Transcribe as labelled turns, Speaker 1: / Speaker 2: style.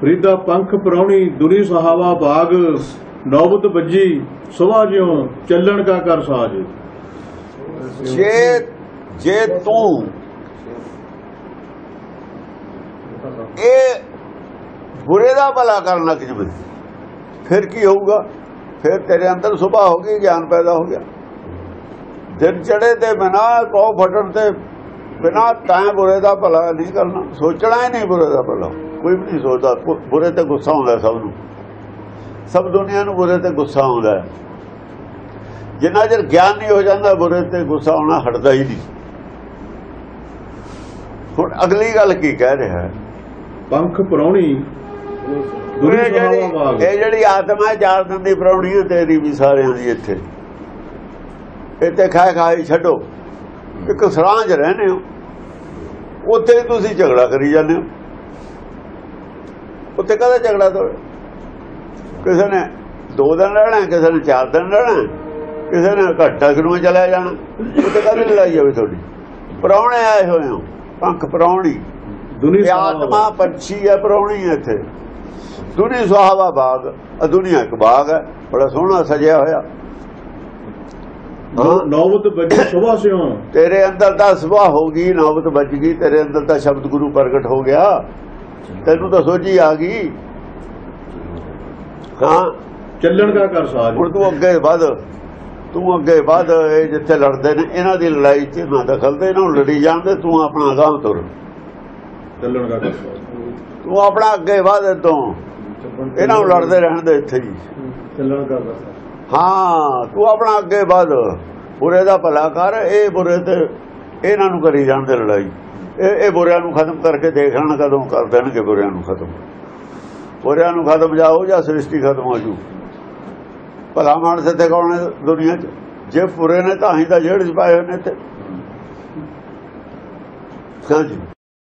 Speaker 1: ਫਰੀਦਾ ਪੰਖ ਪਰੌਣੀ ਦੁਨੀ ਸਹਾਵਾ ਬਾਗ, ਨੌਬਤ ਵੱਜੀ ਸੁਭਾ ਜਿਉ ਚੱਲਣ ਕਾ ਕਰ ਸਾਜ।
Speaker 2: ਜੇ ਜੇ ਤੂੰ ਇਹ ਬੁਰੇ ਦਾ ਭਲਾ ਕਰਨ ਲੱਗ ਫਿਰ ਕੀ ਹੋਊਗਾ? ਫਿਰ ਤੇਰੇ ਅੰਦਰ ਸੁਭਾ ਹੋ ਗਈ ਗਿਆਨ ਪੈਦਾ ਹੋ ਗਿਆ। ਦਿਨ ਚੜੇ ਤੇ ਬਿਨਾ ਕੋ ਫਟਣ ਤੇ ਬਿਨਾ ਤਾਂ ਬੁਰੇ ਦਾ ਭਲਾ ਨਹੀਂ ਕਰਨਾ। ਸੋਚਣਾ ਹੀ ਨਹੀਂ ਬੁਰੇ ਦਾ ਭਲਾ। ਕੋਈ ਵੀ ਨਹੀਂ ਸੋਚਦਾ ਬੁਰੇ ਤੇ ਗੁੱਸਾ ਆਉਂਦਾ ਸਭ ਨੂੰ। ਸਭ ਦੁਨੀਆ ਨੂੰ ਬੁਰੇ ਤੇ ਗੁੱਸਾ ਆਉਂਦਾ ਹੈ। ਜਿੰਨਾ ਚਿਰ ਗਿਆਨ ਨਹੀਂ ਹੋ ਜਾਂਦਾ ਬੁਰੇ ਤੇ ਗੁੱਸਾ ਆਉਣਾ ਹਟਦਾ ਹੀ ਨਹੀਂ। ਹੁਣ ਅਗਲੀ ਗੱਲ ਕੀ ਕਹਿ ਰਿਹਾ ਹੈ?
Speaker 1: ਪੰਖ ਪਰੌਣੀ
Speaker 2: ਇਹ ਜਿਹੜੀ ਆਤਮਾ ਚਾਰ ਦਿਨ ਦੀ ਪ੍ਰਾਉਣੀ ਹੈ ਤੇਰੀ ਵੀ ਸਾਰਿਆਂ ਦੀ ਇੱਥੇ। ਇੱਥੇ ਖਾਏ ਖਾਏ ਛੱਡੋ। ਇੱਕ ਸਰਾਂ 'ਚ ਰਹਿੰਦੇ ਹੋ। ਉੱਥੇ ਤੁਸੀਂ ਝਗੜਾ ਕਰੀ ਜਾਂਦੇ ਹੋ। ਉੱਥੇ ਕਦਾ ਝਗੜਾ ਤੋੜ? ਕਿਸੇ ਨੇ ਦੋ ਦਿਨ ਰਹਿਣਾ ਕਿਸੇ ਨੇ ਚਾਰ ਦਿਨ ਰਹਿਣਾ ਕਿਸੇ ਨੇ ਘੱਟਾ ਕਿਨੂੰ ਚਲਿਆ ਜਾਣਾ। ਉੱਥੇ ਕਦੇ ਲੜਾਈ ਜਾਵੇ ਤੁਹਾਡੀ? ਪ੍ਰਾਹੁਣੇ ਆਏ ਹੋਏ ਹੋ ਪੰਖ ਪ੍ਰਾਹੁਣੀ।
Speaker 1: ਦੁਨੀ
Speaker 2: ਇਹ
Speaker 1: ਸਹਾਵਾ
Speaker 2: ਆਤਮਾ ਪੰਛੀ ਹੈ ਪ੍ਰਾਹੁਣੀ ਹੈ ਇੱਥੇ। ਦੁਨੀ ਸੁਹਾਵਾ ਬਾਗ ਆ ਦੁਨੀਆ ਇੱਕ ਬਾਗ ਹੈ ਬੜਾ ਸੋਹਣਾ ਸਜਿਆ ਹੋਇਆ।
Speaker 1: ਨੌ- ਨੌਬਤ ਵੱਜੀ ਸੁਭਾ ਸਿਉ
Speaker 2: ਤੇਰੇ ਅੰਦਰ ਦਾ ਸੁਭਾਅ ਹੋ ਗਈ ਨੌਬਤ ਵੱਜ ਗਈ ਤੇਰੇ ਅੰਦਰ ਦਾ ਸ਼ਬਦ ਗੁਰੂ ਪ੍ਰਗਟ ਹੋ ਗਿਆ। ਤੈਨੂੰ ਤਾਂ ਸੋਝੀ ਆ ਗਈ। ਹਾਂ।
Speaker 1: ਚੱਲਣ ਕਾ ਕਰ ਸਾਜ।
Speaker 2: ਹੁਣ ਤੂੰ ਅੱਗੇ ਵੱਧ। ਤੂੰ ਅੱਗੇ ਵੱਧ। ਇਹ ਜਿੱਥੇ ਲੜਦੇ ਨੇ ਇਹਨਾਂ ਦੀ ਲੜਾਈ 'ਚ ਨਾ ਦਖਲ ਦੇ ਇਹਨਾਂ ਨੂੰ ਲੜੀ ਜਾਂਦੇ ਤੂੰ ਆਪਣਾ ਅਗਾਂਹ ਤੁਰ।
Speaker 1: ਚੱਲਣ ਕਾ ਕਰ
Speaker 2: ਤੂੰ ਆਪਣਾ ਅੱਗੇ ਵੱਧ ਤੋਂ ਇਹਨਾਂ ਨੂੰ ਲੜਦੇ ਰਹਿਣ ਦੇ ਇੱਥੇ ਹੀ।
Speaker 1: ਚੱਲਣ ਕਰ
Speaker 2: ਹਾਂ ਤੂੰ ਆਪਣਾ ਅੱਗੇ ਵਧ। ਬੁਰੇ ਦਾ ਭਲਾ ਕਰ ਇਹ ਬੁਰੇ ਤੇ ਇਹਨਾਂ ਨੂੰ ਕਰੀ ਜਾਣ ਦੇ ਲੜਾਈ। ਇਹ ਇਹ ਬੁਰਿਆਂ ਨੂੰ ਖਤਮ ਕਰਕੇ ਦੇਖ ਲੈਣ ਕਦੋਂ ਕਰ ਦੇਣਗੇ ਬੁਰਿਆਂ ਨੂੰ ਖਤਮ। ਬੁਰਿਆਂ ਨੂੰ ਖਤਮ ਜਾਓ ਜਾਂ ਸ੍ਰਿਸ਼ਟੀ ਖਤਮ ਹੋ ਜੂ। ਭਲਾ ਮਾਨਸ ਇੱਥੇ ਕੌਣ ਹੈ ਦੁਨੀਆ 'ਚ? ਜੇ ਬੁਰੇ ਨੇ ਤਾਂ ਹੀ ਤਾਂ ਜੇੜ ਚ ਪਾਏ ਹੋਏ ਨੇ ਇੱਥੇ। ਹਾਂਜੀ।